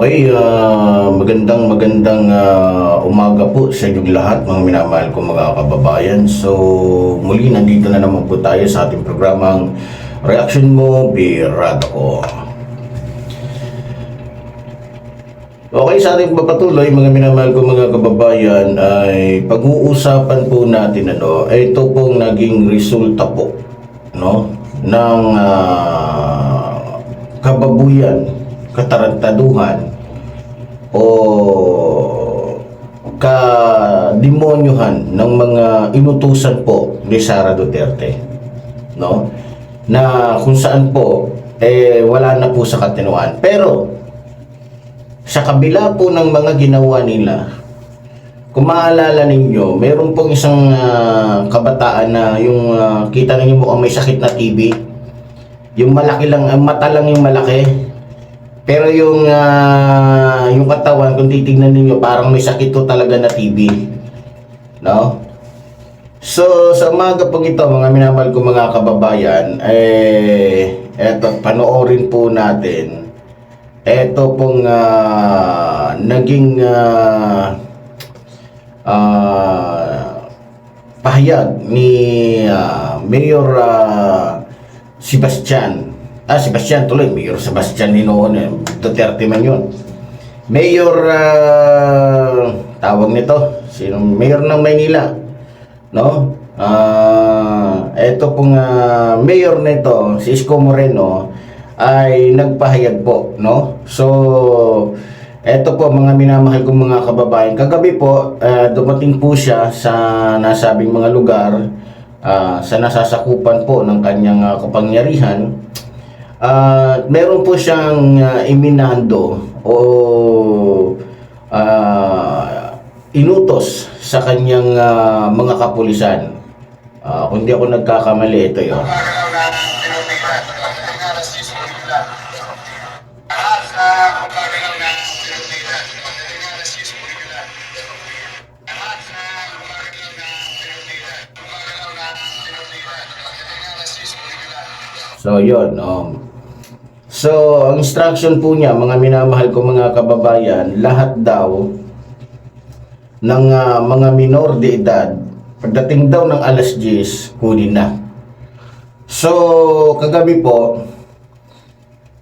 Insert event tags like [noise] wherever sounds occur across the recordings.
Okay, ah, magandang magandang ah, umaga po sa inyong lahat mga minamahal ko mga kababayan. So muli nandito na naman po tayo sa ating programang Reaction Mo, Birado. Okay, sa ating papatuloy mga minamahal ko mga kababayan ay pag-uusapan po natin ano, ito pong naging resulta po no ng ah, kababuyan, katarantaduhan o kademonyuhan ng mga inutusan po ni Sara Duterte no na kung saan po eh wala na po sa katinuan pero sa kabila po ng mga ginawa nila kung maalala ninyo, meron pong isang ah, kabataan na yung ah, kita ninyo mukhang may sakit na TB. Yung malaki lang, ang mata lang yung malaki. Pero yung ah, yung katawan, kung titignan ninyo, parang may sakit to talaga na TB. No? So, sa umaga pong ito, mga minamahal ko mga kababayan, eh, eto, panoorin po natin. Eto pong ah, naging ah, ah, pahayag ni ah, Mayor ah, Sebastian. Ah, Sebastian tuloy. Mayor Sebastian ni noon. Eh. Duterte man yun. Mayor, ah, tawag nito, sino? Mayor ng Maynila. No? Ah, eto pong ah, mayor nito, si Isko Moreno, ay nagpahayag po, no? So, eto po mga minamahal kong mga kababayan. Kagabi po, ah, dumating po siya sa nasabing mga lugar ah, sa nasasakupan po ng kanyang ah, kapangyarihan. Ah, meron po siyang ah, iminando o ah, inutos sa kanyang ah, mga kapulisan. Ah, kung di ako nagkakamali, ito yun. So, yun. Um, so, ang instruction po niya, mga minamahal ko mga kababayan, lahat daw ng ah, mga minor de edad, pagdating daw ng alas 10, kunin na. So, kagabi po,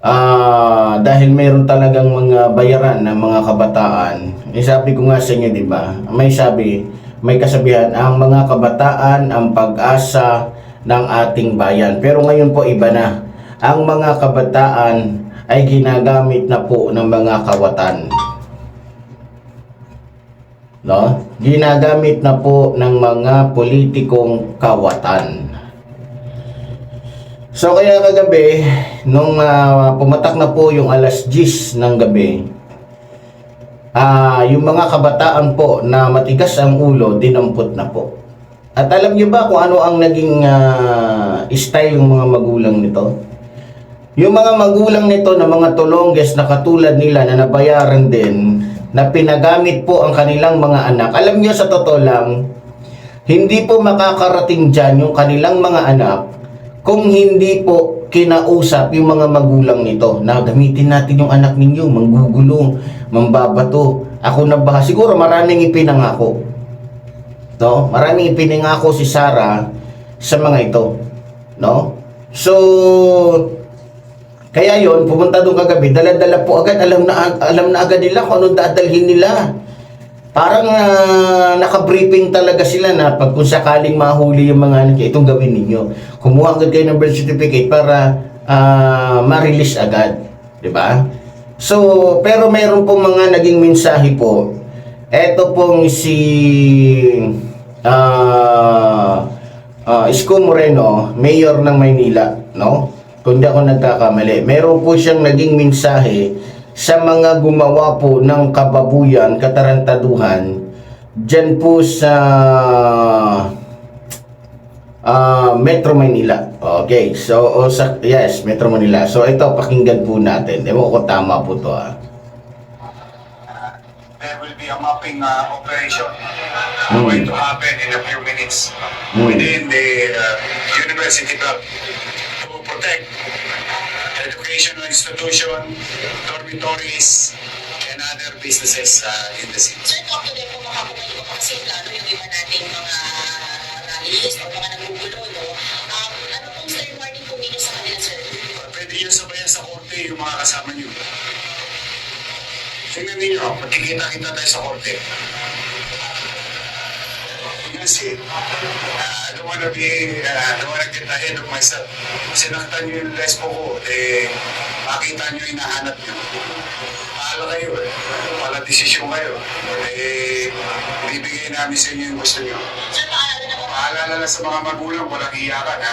ah dahil mayroon talagang mga bayaran ng mga kabataan, eh, sabi ko nga sa inyo, di ba? May sabi, may kasabihan, ang mga kabataan ang pag-asa ng ating bayan. Pero ngayon po iba na. Ang mga kabataan ay ginagamit na po ng mga kawatan. No? Ginagamit na po ng mga politikong kawatan. So kaya kagabi, nung ah, pumatak na po yung alas 10 ng gabi, ah yung mga kabataan po na matigas ang ulo, dinampot na po. At alam niyo ba kung ano ang naging ah, style ng mga magulang nito? Yung mga magulang nito na mga tulongges na katulad nila na nabayaran din, na pinagamit po ang kanilang mga anak. Alam niyo sa totoo lang, hindi po makakarating dyan yung kanilang mga anak kung hindi po kinausap yung mga magulang nito na gamitin natin yung anak ninyo, manggugulo, mambabato. Ako na ba? Siguro maraming ipinangako. No? Maraming ipinangako si Sarah sa mga ito. No? So, kaya yon pumunta doon kagabi, dala-dala po agad, alam na alam na agad nila kung anong dadalhin nila. Parang ah, naka-briefing talaga sila na pag kung sakaling mahuli yung mga anak, itong gawin ninyo. Kumuha agad kayo ng birth certificate para ah, ma-release agad. ba? So, pero mayroon pong mga naging mensahe po. Ito pong si ah ah, Isko Moreno, mayor ng Maynila, no? Kung di ako nagkakamali. Meron po siyang naging mensahe sa mga gumawa po ng kababuyan, katarantaduhan, dyan po sa ah, Metro Manila. Okay, so, o sa, yes, Metro Manila. So, ito, pakinggan po natin. Ewan ko tama po to, ah. there will be a mapping uh, operation Mm. going to happen in a few minutes Mm. within the uh, university block protect educational institution, dormitories, businesses uh, in the city. Sir, talk to them kung kung ano kasi plano yung iba nating mga rallies o mga nagugulo, no? Um, ano pong stern warning po ninyo sa kanila, sir? Pwede nyo sabayan sa korte yung mga kasama nyo. Tingnan ninyo, magkikita-kita tayo sa korte. Kasi, uh, I don't wanna be, uh, I don't wanna get ahead of myself. Kung sinaktan nyo yung lesbo ko, eh, makita nyo yung hinahanap nyo. Paala kayo eh. Pala desisyon kayo. Eh, bibigay namin sa inyo yung gusto nyo. Paalala na sa mga magulang, walang iyakan ha.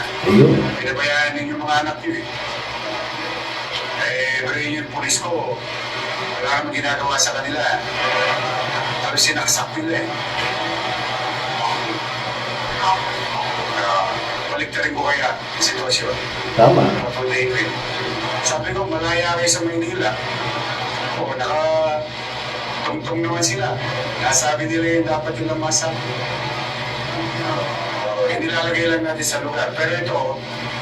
Pinabayaan ninyo yung mga anak nyo eh. Eh, pero yun yung pulis ko, wala kang ginagawa sa kanila. Pero sinaksak nila eh. Uh, baliktarin ko kaya yung sitwasyon. Tama. Kapag David, sabi ko, malaya kayo sa Maynila. O, naka tungtong naman sila. Nasabi nila yung dapat nilang masabi. Uh, nilalagay lang natin sa lugar. Pero ito,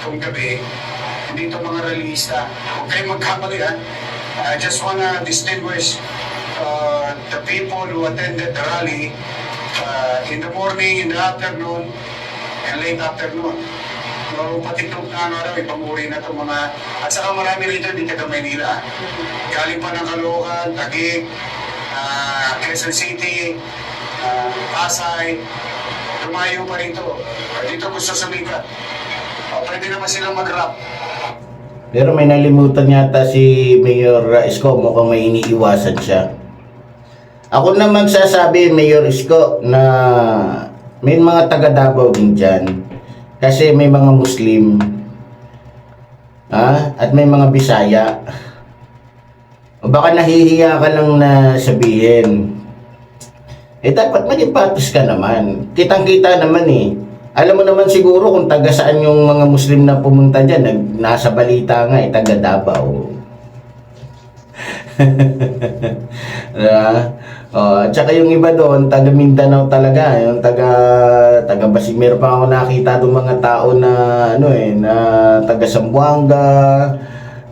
itong gabi, hindi ito mga realista. Huwag kayong magkamali ha. I just wanna distinguish uh, the people who attended the rally uh, in the morning, in the afternoon, and late afternoon. So, patiklop na ang araw, ibang uri na itong mga... At saka marami rito hindi taga Maynila. Galing pa ng Caloocan, Taguig, uh, Quezon City, uh, Pasay, lumayo pa rito. Dito gusto sumikat. Uh, pwede naman silang mag-rap. Pero may nalimutan yata si Mayor Isko, mukhang may iniiwasan siya. Ako na magsasabi, Mayor Isko, na may mga taga Davao din dyan. Kasi may mga Muslim. Ha? At may mga Bisaya. O baka nahihiya ka lang na sabihin. Eh dapat maging patos ka naman. Kitang-kita naman eh. Alam mo naman siguro kung taga saan yung mga Muslim na pumunta dyan. Nag, nasa balita nga eh, taga Davao. [laughs] Diba? Oh, at saka yung iba doon, taga Mindanao talaga, yung taga taga Basimir pa ako nakita doon mga tao na ano eh, na taga Zamboanga,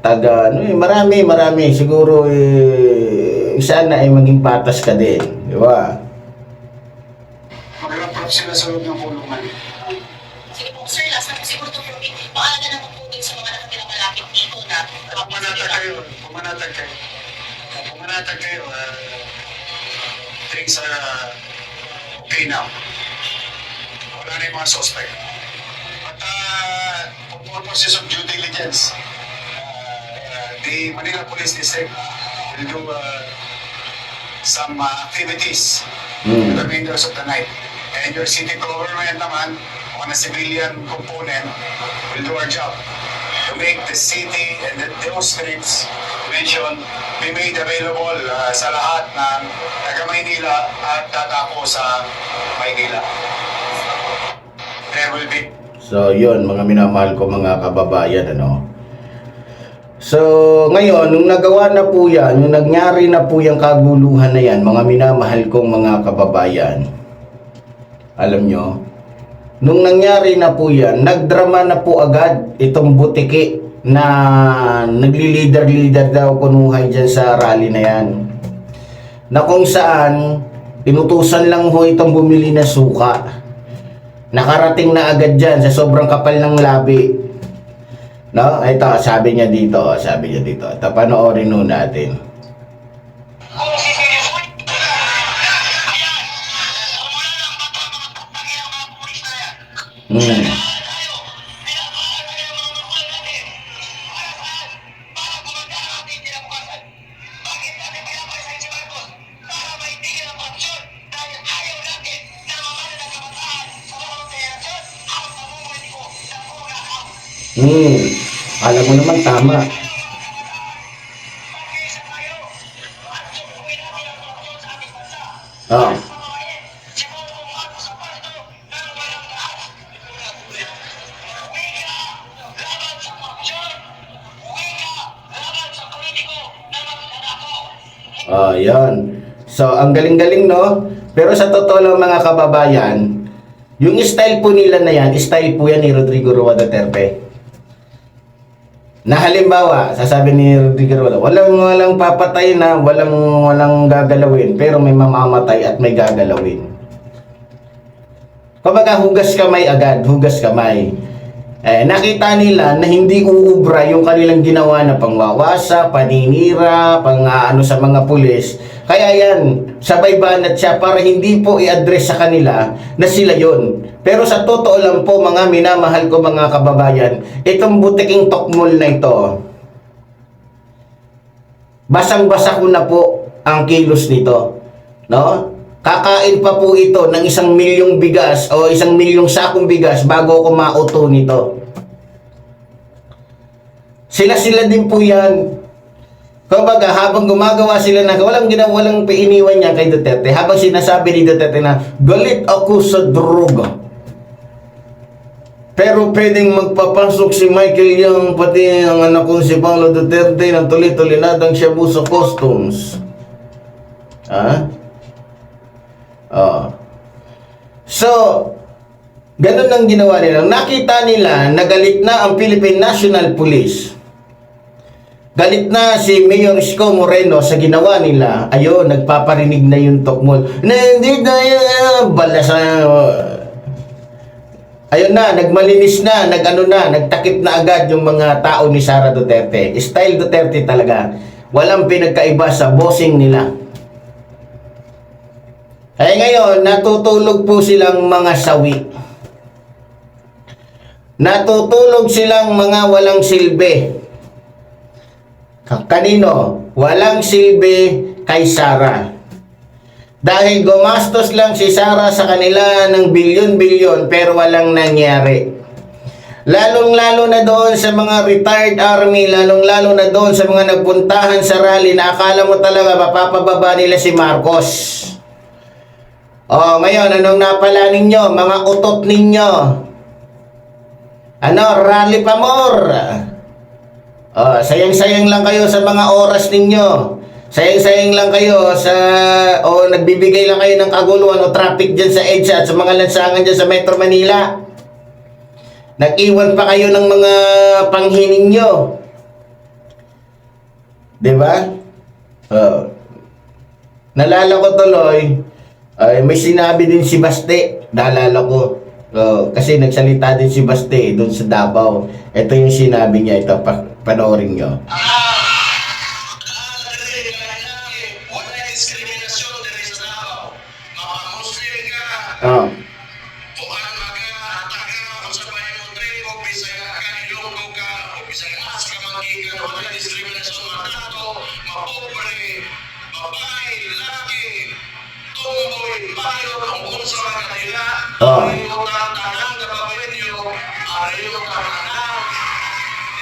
taga ano eh, marami, marami. Siguro eh sana ay maging patas ka din, di ba? Mag-rap sila sa loob ng kulungan. Sige po, sir, last na po siguro to po. Paalala naman po din sa mga nakatira malapit dito na Pumanatag kayo, pumanatag kayo. Uh, pumanatag kayo, uh, things are okay now. Wala na yung mga suspect. At uh, for purposes of due diligence, uh, the Manila Police District will do uh, some uh, activities Hmm. the remainders of the night. And your city government naman, on a civilian component, will do our job to make the city and the, those streets mentioned be made available uh, sa lahat ng taga Maynila at tatako sa Maynila. There will be So, yun, mga minamahal ko mga kababayan, ano. So, ngayon, nung nagawa na po yan, yung nangyari na po yung kaguluhan na yan, mga minamahal kong mga kababayan, alam nyo, nung nangyari na po yan, nagdrama na po agad itong butiki na nagli-leader-leader daw kunuhay dyan sa rally na yan. Na kung saan, pinutusan lang ho itong bumili na suka. Nakarating na agad dyan sa sobrang kapal ng labi. No? Ito, sabi niya dito, sabi niya dito. Ito, panoorin nun natin. Araw. Hmm. Alam mo naman, tama. Galing-galing, no? Pero sa totoo lang, mga kababayan, yung style po nila na yan, style po yan ni Rodrigo Roa Duterte. Na halimbawa, sasabi ni Rodrigo Rola, walang walang papatay na, walang walang gagalawin, pero may mamamatay at may gagalawin. Kumbaga, hugas kamay agad, hugas kamay. Eh, nakita nila na hindi uubra yung kanilang ginawa na pangwawasa, paninira, pang ah, ano sa mga pulis. Kaya yan, sabay banat siya para hindi po i-address sa kanila na sila yon. Pero sa totoo lang po mga minamahal ko mga kababayan, itong butiking tokmol na ito, basang-basa ko na po ang kilos nito. No? Kakain pa po ito ng isang milyong bigas o isang milyong sakong bigas bago ako mauto nito. Sila-sila din po yan. Kumbaga, habang gumagawa sila na walang ginawa, walang iniwan niya kay Duterte, habang sinasabi ni Duterte na, galit ako sa droga. Pero pwedeng magpapasok si Michael Young, pati ang anak kong si Paulo Duterte, ng tuloy-tulinadang shabu sa customs. Ha? Oh. So, ganun ang ginawa nila. Nakita nila na galit na ang Philippine National Police. Galit na si Mayor Isko Moreno sa ginawa nila. Ayun, nagpaparinig na yung tokmol. Na hindi na yan. Balas na. Ayun na, nagmalinis na, nagano na, nagtakip na agad yung mga tao ni Sara Duterte. Style Duterte talaga. Walang pinagkaiba sa bossing nila. Kaya ngayon, natutulog po silang mga sawi. Natutulog silang mga walang silbi. Ka- Kanino? Walang silbi kay Sara. Dahil gumastos lang si Sara sa kanila ng bilyon-bilyon pero walang nangyari. Lalong-lalo na doon sa mga retired army, lalong-lalo na doon sa mga nagpuntahan sa rally na akala mo talaga mapapababa nila si Marcos. Oh, ngayon, anong napala ninyo? Mga utot ninyo. Ano, rally pa more. Oh, sayang-sayang lang kayo sa mga oras ninyo. Sayang-sayang lang kayo sa o nagbibigay lang kayo ng kaguluhan o traffic diyan sa EDSA at sa mga lansangan diyan sa Metro Manila. Nag-iwan pa kayo ng mga panghining nyo. 'Di ba? Oh. Nalala ko tuloy, ay may sinabi din si Baste, naalala ko. Oh, kasi nagsalita din si Baste doon sa Davao. Ito yung sinabi niya, ito pa, panoorin nyo. Ka, Oh.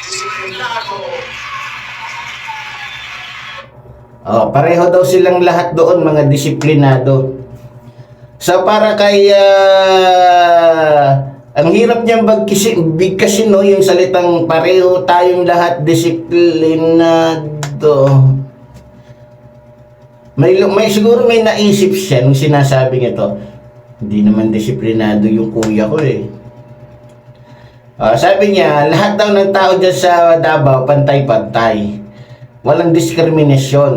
Disiplinado, Oh, pareho daw silang lahat doon mga disiplinado. So para kay ah, ang hirap niyang bagkisi, bigkasin no yung salitang pareho tayong lahat disiplinado. May may siguro may naisip siya nung sinasabi niya to. Hindi naman disiplinado yung kuya ko eh. Ah, sabi niya, lahat daw ng tao dyan sa Davao, pantay-pantay. Walang diskriminasyon.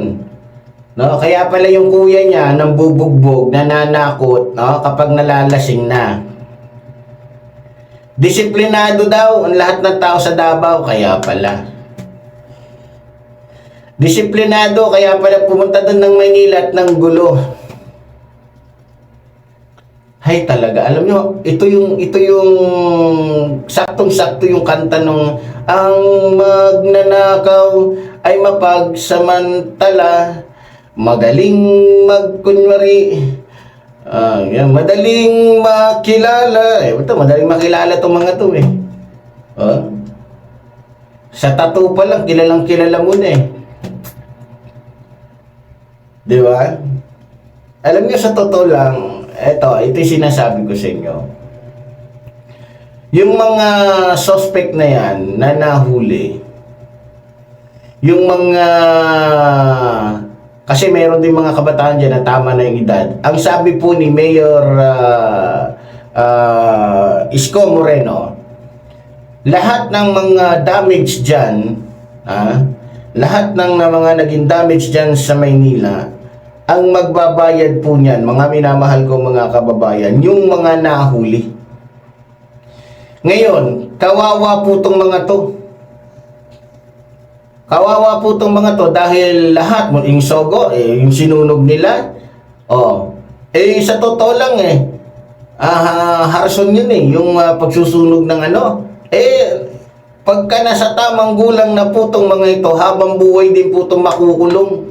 No, kaya pala yung kuya niya nang bubugbog, nananakot, no, kapag nalalasing na. Disiplinado daw ang lahat ng tao sa Davao, kaya pala. Disiplinado, kaya pala pumunta doon ng Maynila at ng gulo. Hay talaga, alam nyo, ito yung ito yung saktong-sakto yung kanta nung ang magnanakaw ay mapagsamantala, magaling magkunwari, ah, yan, madaling makilala. Eh, ito, madaling makilala tong mga to eh. Oh. Sa tattoo pa lang, kilalang kilala mo na eh. Di ba? Alam niyo sa totoo lang, eto, ito yung sinasabi ko sa inyo. Yung mga suspect na yan na nahuli, yung mga kasi meron din mga kabataan dyan na tama na yung edad. Ang sabi po ni Mayor ah, ah, Isko Moreno, lahat ng mga damage dyan, ah, lahat ng mga naging damage dyan sa Maynila, ang magbabayad po niyan, mga minamahal ko mga kababayan, yung mga nahuli. Ngayon, kawawa po tong mga to. Kawawa po tong mga to dahil lahat yung sogo, eh, yung sinunog nila. Oh. Eh sa totoo lang eh. Ah, harson yun eh, yung ah, pagsusunog ng ano. Eh pagka nasa tamang gulang na po tong mga ito, habang buhay din po itong makukulong.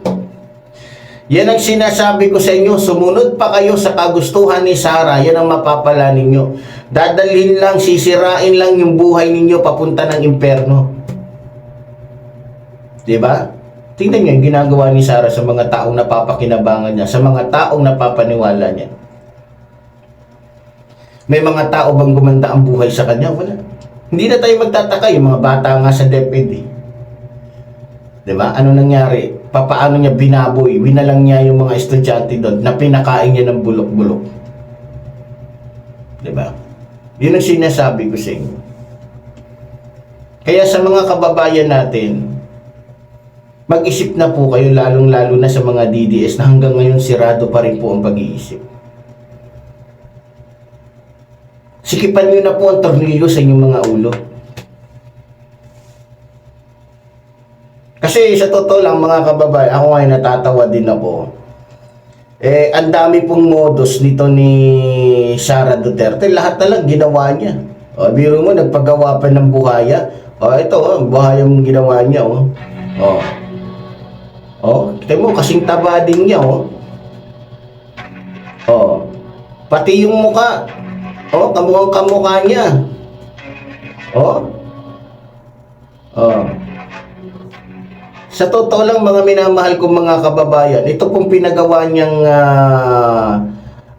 Yan ang sinasabi ko sa inyo, sumunod pa kayo sa kagustuhan ni Sarah, yan ang mapapala ninyo. Dadalhin lang, sisirain lang yung buhay ninyo papunta ng impyerno. Di ba? Tingnan niyo ginagawa ni Sarah sa mga taong napapakinabangan niya, sa mga taong napapaniwala niya. May mga tao bang gumanda ang buhay sa kanya? Wala. Hindi na tayo magtataka yung mga bata nga sa DepEd eh. Di ba? Ano nangyari? Papaano niya binaboy? Winalang niya yung mga estudyante doon na pinakain niya ng bulok-bulok. Ba? Yun ang sinasabi ko sa inyo. Kaya sa mga kababayan natin, mag-isip na po kayo lalong-lalo na sa mga DDS na hanggang ngayon sirado pa rin po ang pag-iisip. Sikipan nyo na po ang tornilyo sa inyong mga ulo. Kasi sa totoo lang mga kababayan, ako ngayon natatawa din ako. Eh, ang dami pong modus nito ni Sara Duterte. Lahat na lang ginawa niya. O, biro mo, nagpagawa pa ng buhaya. O, ito, oh, buhaya mong ginawa niya, oh. O. O, kita mo, kasing taba din niya, oh. O. Pati yung muka. O, kamukhang kamukha niya. O. O. Sa totoo lang mga minamahal kong mga kababayan, ito pong pinagawa niyang ah,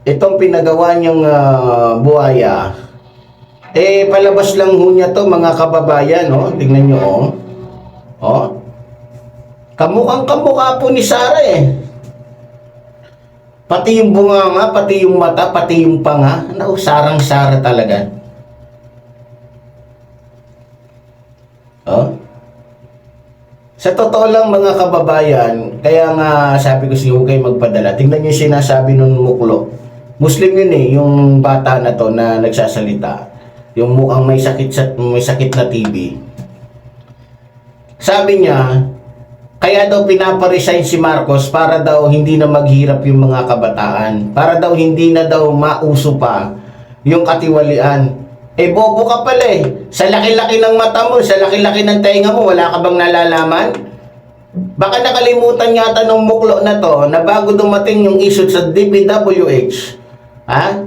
itong pinagawa niyang ah, buhaya. Eh palabas lang ho niya to mga kababayan, oh. Tingnan niyo oh. Oh. Kamukhang kamukha po ni Sara eh. Pati yung bunganga, pati yung mata, pati yung panga. Ano, sarang Sara talaga. Oh. Sa totoo lang mga kababayan, kaya nga sabi ko siya huwag kayo magpadala. Tingnan niyo yung sinasabi nung muklo. Muslim yun eh, yung bata na to na nagsasalita. Yung mukhang may sakit sa may sakit na TB. Sabi niya, kaya daw pinaparesign si Marcos para daw hindi na maghirap yung mga kabataan. Para daw hindi na daw mauso pa yung katiwalian. Eh, bobo ka pala eh. Sa laki-laki ng mata mo, sa laki-laki ng tenga mo, wala ka bang nalalaman? Baka nakalimutan yata ng muklo na to na bago dumating yung issue sa DPWH, ha?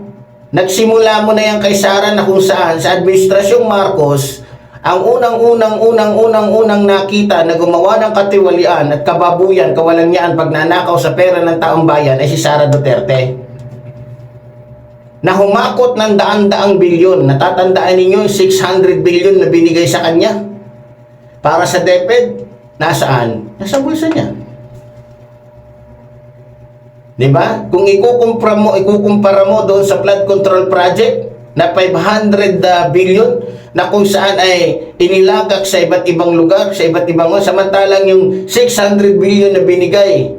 Nagsimula mo na yan kay Sara na kung saan sa Administrasyong Marcos, ang unang-unang unang-unang unang nakita na gumawa ng katiwalian at kababuyan, kawalangyaan pag nanakaw sa pera ng taong bayan ay si Sara Duterte na humakot ng daan-daang bilyon. Natatandaan ninyo yung 600 billion na binigay sa kanya para sa DepEd. Nasaan? Nasa bulsa niya. 'Di ba? Kung ikukumpara mo, ikukumpara mo doon sa flood control project na 500 uh, billion na kung saan ay inilagak sa iba't ibang lugar, sa iba't ibang samantalang yung 600 billion na binigay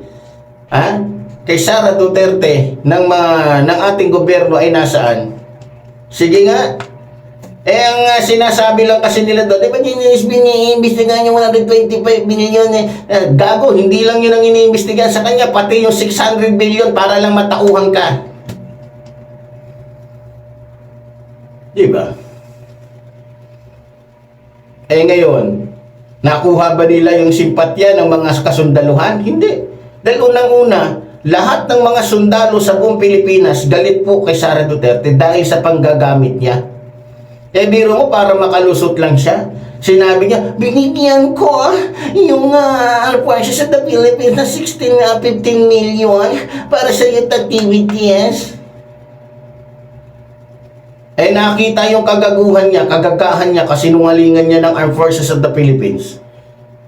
ha? Kay Sara Duterte ng mga ng ating gobyerno ay nasaan? Sige nga. Eh, ang uh, sinasabi lang kasi nila doon, di ba iniimbestigahan yung 125 billion eh. Eh, Gago, hindi lang yun ang iniimbestigahan sa kanya, pati yung 600 billion para lang matauhan ka. Di ba? Eh ngayon, nakuha ba nila yung simpatya ng mga kasundaluhan? Hindi. Dahil unang-una, lahat ng mga sundalo sa buong Pilipinas galit po kay Sara Duterte dahil sa panggagamit niya. Eh biro mo para makalusot lang siya. Sinabi niya, binigyan ko ah, yung uh, alpuasya sa the Philippines na 16 na 15 million para sa youth activities. Eh nakita yung kagaguhan niya, kagagahan niya, kasinungalingan niya ng Armed Forces of the Philippines.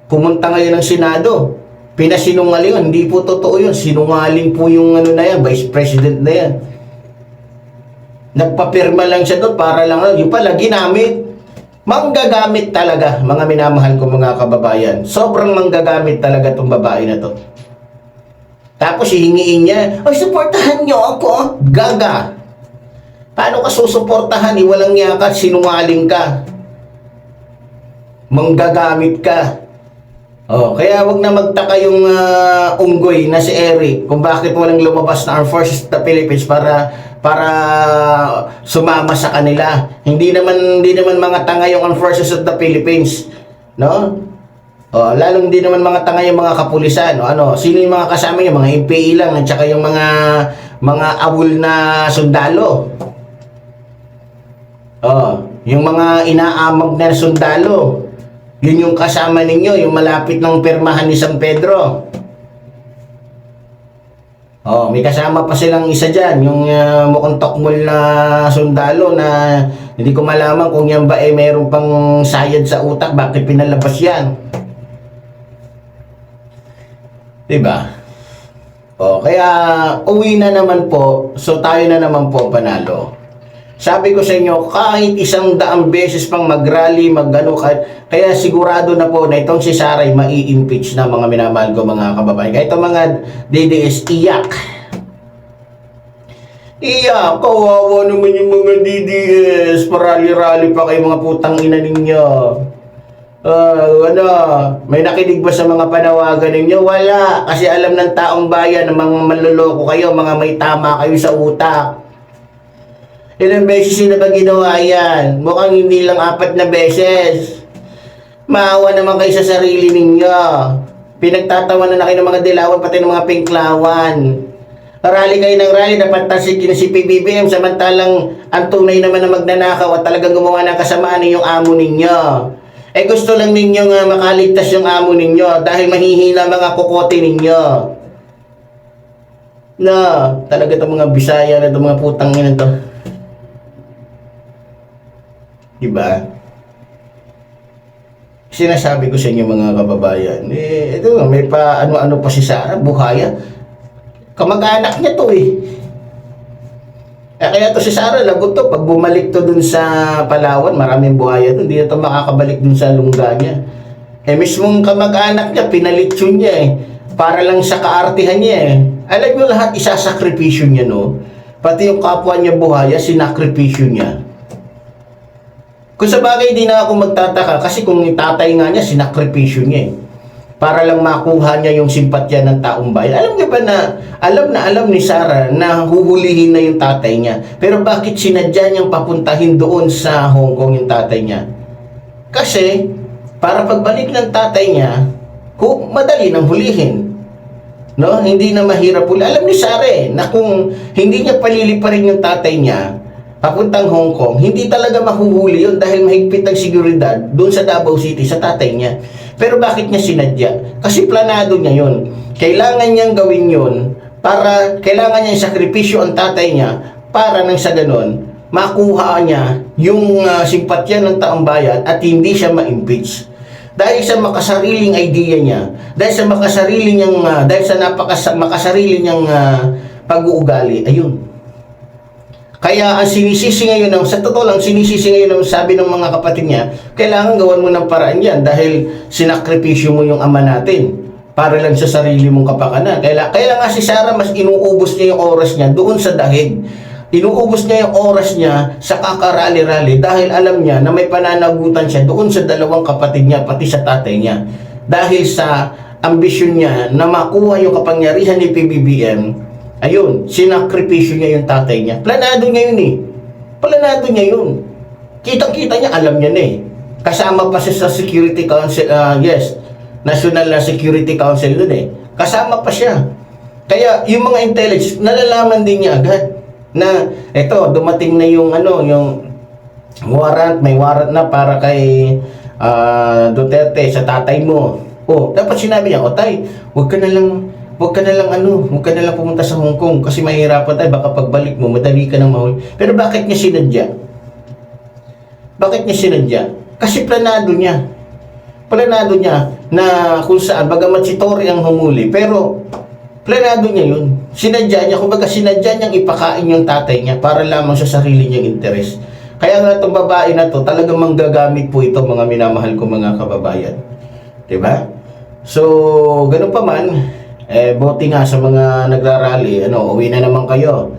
Pumunta ngayon ng Senado. Pinasinungalingan, hindi po totoo yun. Sinungaling po yung ano na yan, Vice President na yan. Nagpapirma lang siya doon para lang, yung pala ginamit. Manggagamit talaga, mga minamahal ko mga kababayan. Sobrang manggagamit talaga tong babae na to. Tapos hihingiin niya, ay, suportahan niyo ako. Gaga. Paano ka susuportahan? Eh, walang yaka, sinungaling ka. Manggagamit ka. Oh, kaya wag na magtaka yung ah, unggoy na si Eric kung bakit walang lumabas na Armed Forces the Philippines para para sumama sa kanila. Hindi naman hindi naman mga tanga yung Armed Forces of the Philippines, no? Oh, lalong hindi naman mga tanga yung mga kapulisan, o ano, sino yung mga kasama niyo, mga MPI lang at saka yung mga mga awol na sundalo. Oh, yung mga inaamag na sundalo. Yun yung kasama ninyo, yung malapit ng permahan ni San Pedro. Oh, may kasama pa silang isa dyan, yung uh, mukhang tokmol na sundalo na hindi ko malaman kung yan ba eh mayroon pang sayad sa utak, bakit pinalabas yan? Diba? Oh, kaya uwi na naman po, so tayo na naman po panalo. Sabi ko sa inyo, kahit isang daang beses pang mag-rally, mag-ano, kahit, kaya sigurado na po na itong si Saray mai-impeach na mga minamahal ko mga kababayan. Kaya itong mga DDS, iyak. Iyak, kawawa naman yung mga DDS. Parali-rally pa kayo mga putang ina ninyo. Ah, ano, may nakinig ba sa mga panawagan ninyo? Wala, kasi alam ng taong bayan na mga manloloko kayo, mga may tama kayo sa utak. Ilang beses na ba ginawa yan? Mukhang hindi lang apat na beses. Maawa naman kayo sa sarili ninyo. Pinagtatawanan na kayo ng mga dilawan, pati ng mga pinklawan. Rally kayo ng rally, dapat tasikin si PBBM, samantalang ang tunay naman na magnanakaw at talagang gumawa ng kasamaan ninyong amo ninyo. Eh gusto lang ninyo nga makaligtas yung amo ninyo dahil mahihina mga kokote ninyo. No, talaga itong mga Bisaya na itong mga putang ina to. Diba? Sinasabi ko sa inyo mga kababayan, eh, ito may pa ano-ano pa si Sarah, buhaya. Kamag-anak niya to eh. Eh, kaya to si Sarah, lagot to. Pag bumalik to dun sa Palawan, maraming buhaya dun. Hindi na to makakabalik dun sa lungga niya. Eh, mismong kamag-anak niya, pinalit yun niya eh. Para lang sa kaartihan niya eh. Alam niyo lahat, isasakripisyo niya no. Pati yung kapwa niya buhaya, sinakripisyo niya. Kung sa bagay, di na ako magtataka kasi kung yung tatay nga niya, sinakripisyo niya eh. Para lang makuha niya yung simpatya ng taong bayan. Alam niya ba na, alam na alam ni Sarah na huhulihin na yung tatay niya. Pero bakit sinadya niyang papuntahin doon sa Hong Kong yung tatay niya? Kasi, para pagbalik ng tatay niya, hu- madali nang hulihin. No? Hindi na mahirap huli. Alam ni Sarah eh, na kung hindi niya paliliparin yung tatay niya, papuntang Hong Kong, hindi talaga mahuhuli yun dahil mahigpit ang seguridad doon sa Davao City, sa tatay niya. Pero bakit niya sinadya? Kasi planado niya yun. Kailangan niyang gawin yun para, kailangan niya sakripisyo ang tatay niya para nang sa ganon, makuha niya yung uh, simpatya ng taong bayan at hindi siya ma-impeach. Dahil sa makasariling idea niya, dahil sa makasarili niyang, ah, dahil sa napakas makasarili niyang ah, pag-uugali, ayun, kaya ang sinisisi ngayon ng, sa totoo lang, sinisisi ngayon ng sabi ng mga kapatid niya, kailangan gawan mo ng paraan yan dahil sinakripisyo mo yung ama natin para lang sa sarili mong kapakanan. Kaya, kaya nga si Sarah mas inuubos niya yung oras niya doon sa dahig. Inuubos niya yung oras niya sa kakarali-rali dahil alam niya na may pananagutan siya doon sa dalawang kapatid niya, pati sa tatay niya. Dahil sa ambisyon niya na makuha yung kapangyarihan ni PBBM, Ayun, sinakripisyo niya yung tatay niya. Planado niya yun eh. Planado niya yun. Kitang-kita niya, alam niya na eh. Kasama pa siya sa Security Council, ah, yes, National Security Council dun eh. Kasama pa siya. Kaya yung mga intelligence, nalalaman din niya agad na eto, dumating na yung ano, yung warrant, may warrant na para kay ah, Duterte sa tatay mo. Oh, dapat sinabi niya, o tay, huwag ka na lang Huwag ka na lang ano, huwag ka na lang pumunta sa Hong Kong kasi mahirapan tayo, baka pagbalik mo, madali ka nang mahuli. Pero bakit niya sinadya? Bakit niya sinadya? Kasi planado niya. Planado niya na kung saan, bagamat si Tori ang humuli, pero planado niya yun. Sinadya niya, kumbaga sinadya niyang ipakain yung tatay niya para lamang sa sarili niyang interes. Kaya nga itong babae na to, talagang manggagamit po ito mga minamahal ko mga kababayan. 'Di ba? So, ganun pa man, eh, buti nga sa mga nagrarally, ano, uwi na naman kayo.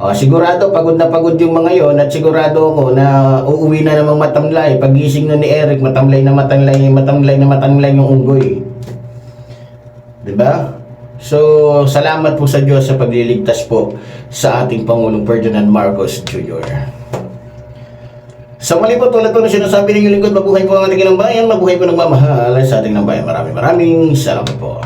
O, sigurado, pagod na pagod yung mga yon at sigurado ako na uuwi na namang matamlay. Pagising na ni Eric, matamlay na matamlay, matamlay na matamlay yung unggoy. ba? So, salamat po sa Diyos sa pagliligtas po sa ating Pangulong Ferdinand Marcos Jr. Sa mali po, tulad po na sinasabi ng lingkod, mabuhay po ang ating ilang bayan, mabuhay po ng mamahal sa ating ng bayan. Maraming maraming salamat po.